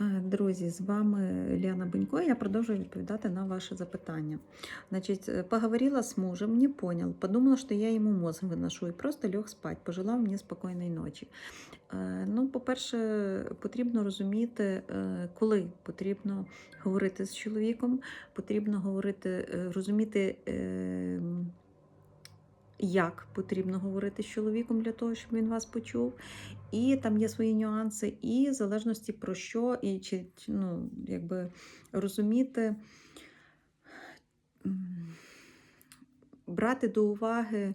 Е, Друзі, з вами Ліана Бунько. Я продовжую відповідати на ваше запитання. Значить, э, поговорила с мужем, не понял, подумала, что я ему мозг выношу и просто лег спать, пожелав мені спокійної ночі. Е, Ну, по-перше, потрібно розуміти, е, коли потрібно говорити з чоловіком, потрібно говорити, е, розуміти. Як потрібно говорити з чоловіком для того, щоб він вас почув, і там є свої нюанси, і в залежності про що, і чи, ну, якби розуміти, брати до уваги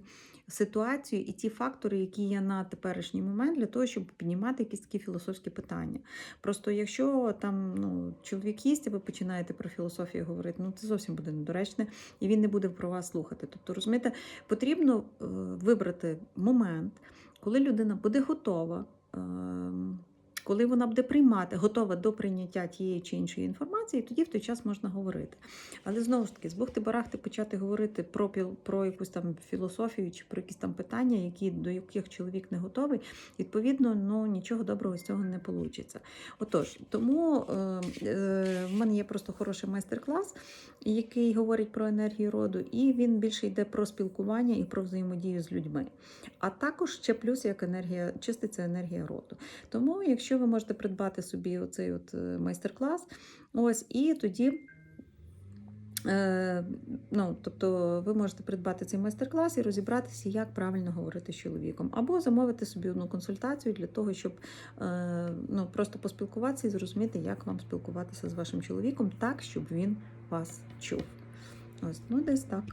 ситуацію і ті фактори, які є на теперішній момент, для того, щоб піднімати якісь такі філософські питання. Просто якщо там ну, чоловік їсть, а ви починаєте про філософію говорити, ну це зовсім буде недоречне, і він не буде про вас слухати. Тобто, розумієте, потрібно е, вибрати момент, коли людина буде готова. Коли вона буде приймати, готова до прийняття тієї чи іншої інформації, тоді в той час можна говорити. Але знову ж таки, з бухти-барахти почати говорити про, про якусь там філософію чи про якісь там питання, які, до яких чоловік не готовий, відповідно, ну нічого доброго з цього не вийде. Отож, тому е, е, в мене є просто хороший майстер-клас, який говорить про енергію роду, і він більше йде про спілкування і про взаємодію з людьми. А також ще плюс як енергія, чиститься енергія роду. Тому, якщо ви можете придбати собі оцей от е, майстер-клас, ось і тоді. Е, ну, тобто ви можете придбати цей майстер-клас і розібратися, як правильно говорити з чоловіком, або замовити собі одну консультацію для того, щоб е, ну, просто поспілкуватися і зрозуміти, як вам спілкуватися з вашим чоловіком так, щоб він вас чув. Ось, ну десь так.